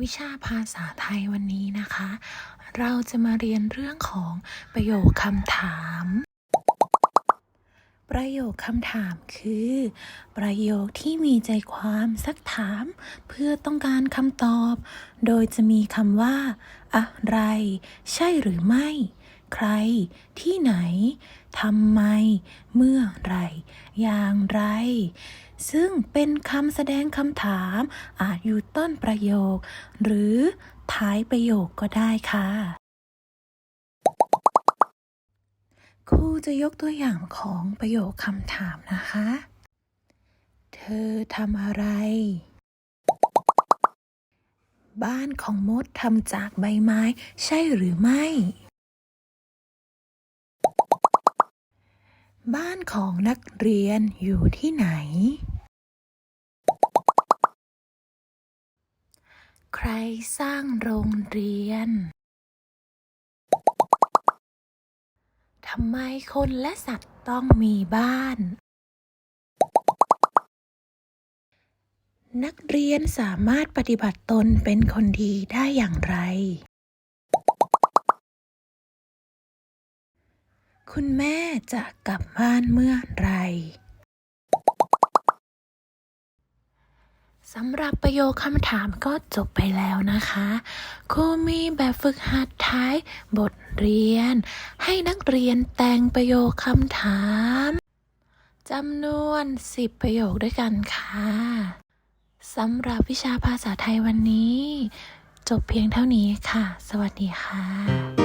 วิชาภาษาไทยวันนี้นะคะ เราจะมาเรียนเรื่องของประโยคคำถาม ประโยคคำถามคือ ประโยคที่มีใจความซักถาม เพื่อต้องการคำตอบ โดยจะมีคำว่า อะไร ใช่หรือไม่ ใคร ที่ไหนทำไม เมื่อไร อย่างไร ซึ่งเป็นคำแสดงคำถาม อาจอยู่ต้นประโยค หรือท้ายประโยคก็ได้ค่ะครูจะยกตัวอย่างของประโยคคำถามนะคะ เธอทำอะไร บ้านของมดทำจากใบไม้ใช่หรือไม่ บ้านของนักเรียนอยู่ที่ไหน ใครสร้างโรงเรียน ทำไมคนและสัตว์ต้องมีบ้าน นักเรียนสามารถปฏิบัติตนเป็นคนดีได้อย่างไร คุณแม่จะกลับบ้านเมื่อไรสำหรับประโยคคำถามก็จบไปแล้วนะคะครูมีแบบฝึกหัดท้ายบทเรียน ให้นักเรียนแต่งประโยคคำถามจำนวน 10 ประโยคด้วยกันค่ะสำหรับวิชาภาษาไทยวันนี้ จบเพียงเท่านี้ค่ะ สวัสดีค่ะ